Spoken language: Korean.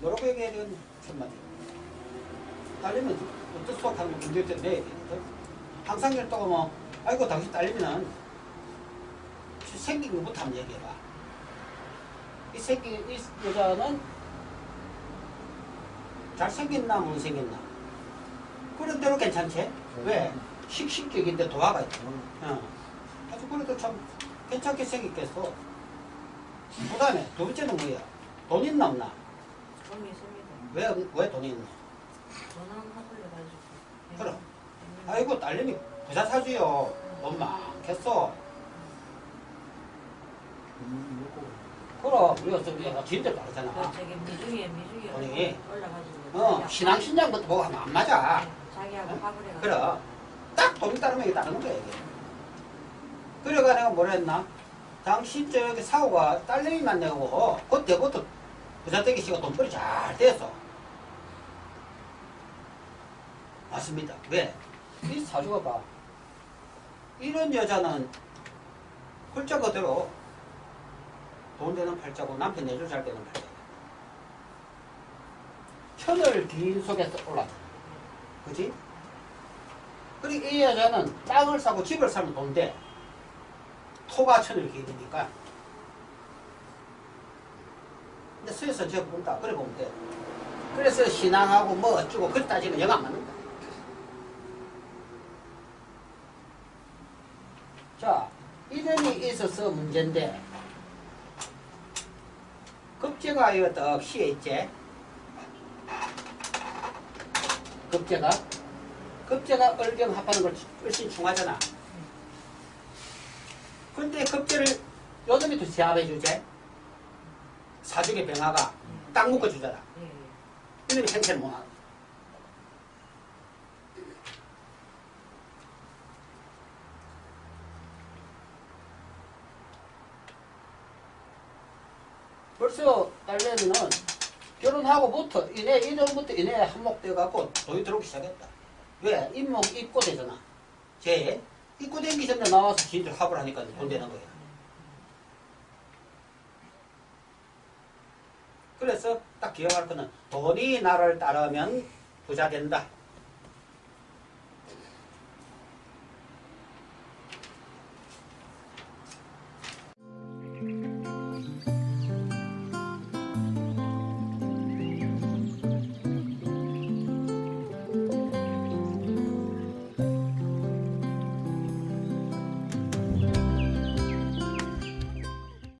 그러고 얘기해야 되는 천만이. 딸리면 어떤 수학하는 거 문제 때문에 내야 되거든. 항상 열다가 뭐, 아이고, 당신 딸리면은 생긴 것부터 한번 얘기해봐. 이 새끼, 이 여자는 잘생겼나, 못생겼나? 그런 대로 괜찮지? 왜? 씩씩적인데 도화가 있다. 어. 아주 그래도 참 괜찮게 생겼겠어. 그 다음에 두 번째는 뭐야? 돈 있나 없나? 돈이 있습니다. 왜, 왜 돈이 있나? 전화 화불려 가지고. 그럼. 아이고, 딸내미 부자 사주요. 돈 많겠어. 그럼, 우리가 좀 얘가 진짜 그 다르잖아. 저기 미중에 미중에 돈이. 올라가지고. 어, 자기하고- 신앙, 신장부터 보고 하면 안 맞아. 네, 자기하고 어? 화불해. 그래. 딱 돈이 따르면 이게 따르는 거야, 이게. 그래가 내가 뭐라 했나? 당신 저기 사고가 딸내미만 내고, 그때부터 부자되기 씨가 돈벌이 잘 됐어. 맞습니다. 왜? 이 사주가 봐. 이런 여자는 홀자 그대로 돈 되는 팔자고 남편 내줄 잘 되는 팔자. 천을 긴 속에서 올라가. 그지? 그리고 이 여자는 땅을 사고 집을 사면 돈 돼. 토가 천을 기르니까. 근데 수에서 저 본다. 그래 보면 돼. 그래서 신앙하고 뭐 어쩌고 그래 따지면 영 안 맞는다. 자, 이름이 있어서 문제인데, 급제가 이거 딱 시에 있지? 급제가? 급제가 얼경 합하는 걸 훨씬 중하잖아. 근데 급제를 요놈이 또 제압해 주지? 사족의 병화가 딱 묶어주잖아. 예, 예. 이놈이 생체를 못하고. 벌써 딸내미는 결혼하고부터 이내 이전부터 이내 한몫돼갖고 돈이 들어오기 시작했다. 왜? 입목 입고 되잖아. 쟤 입고 되기 전에 나와서 진짜 합을 하니까 돈 되는 거야. 그래서 딱 기억할 거는 돈이 나를 따르면 부자 된다.